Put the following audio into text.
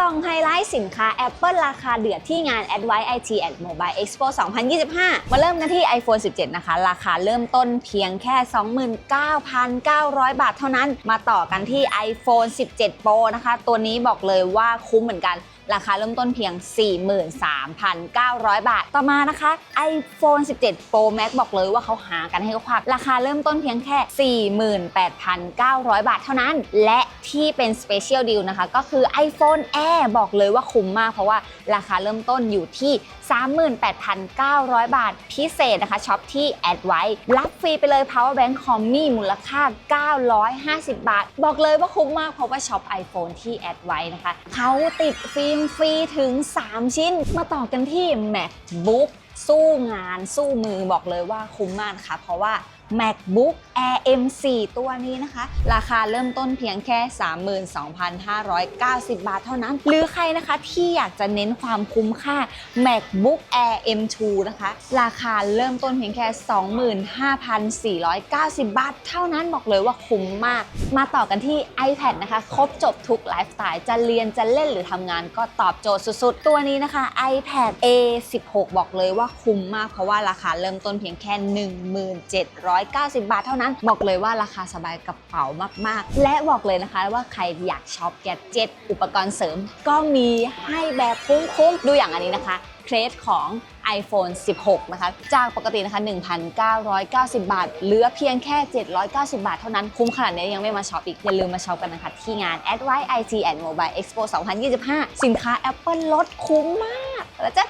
ส่องไฮไลท์สินค้า Apple ราคาเดือดที่งาน Advice IT and Mobile Expo 2025 มาเริ่มกันที่ iPhone 17 นะคะ ราคาเริ่มต้นเพียงแค่ 29,900 บาทเท่านั้น มาต่อกันที่ iPhone 17 Pro นะคะ ตัวนี้บอกเลยว่าคุ้มเหมือนกัน ราคาเริ่มต้นเพียง 43,900 บาท ต่อมานะคะ iPhone 17 Pro Max บอกเลยว่าเขาหากันให้ควักราคาเริ่มต้นเพียงแค่ 48,900 บาทเท่านั้น และที่เป็น Special Deal นะคะ ก็คือ iPhone Air บอกเลยว่าคุ้มมาก เพราะว่าราคาเริ่มต้นอยู่ที่ 38,900 บาทพิเศษนะคะช็อปที่ a d v i รับฟรีไปเลย Power Bank คอมมี่มูลค่า 950 บาท บอกเลยว่าคุ้มมากเพราะว่าช็อป iPhone ที่ a d v i นะคะเขาติดฟิล์มฟรีถึง 3 ชิ้น มาต่อกันที่ MacBook สู้งานสู้มือบอกเลยว่าคุ้มมากนะคะ เพราะว่า MacBook Air M4 ตัวนี้นะคะ ราคาเริ่มต้นเพียงแค่ 32,590 บาทเท่านั้น หรือใครนะคะที่อยากจะเน้นความคุ้มค่า MacBook Air M2 นะคะ ราคาเริ่มต้นเพียงแค่ 25,490 บาทเท่านั้นบอกเลยว่าคุ้มมาก มาต่อกันที่ iPad นะคะ ครบจบทุกไลฟ์สไตล์จะเรียนจะเล่นหรือทำงานก็ตอบโจทย์สุดๆ ตัวนี้นะคะ iPad A16 บอกเลยว่าคุ้มมากเพราะว่าราคาเริ่มต้นเพียงแค่ 1790 บาทเท่านั้น บอกเลยว่าราคาสบายกระเป๋ามากๆ และบอกเลยนะคะว่าใครอยากช็อปแกจ็ตอุปกรณ์เสริม ก็มีให้แบบคุ้มๆ ดูอย่างอันนี้นะคะเครสของ iPhone 16 นะคะ จากปกตินะคะ 1,990 บาท เหลือเพียงแค่ 790 บาทเท่านั้น คุ้มขนาดนี้ยังไม่มาช็อปอีก อย่าลืมมาช็อปกันนะคะ ที่งาน Advice and Mobile Expo 2025 สินค้า Apple ลดคุ้มมาก แล้วจะ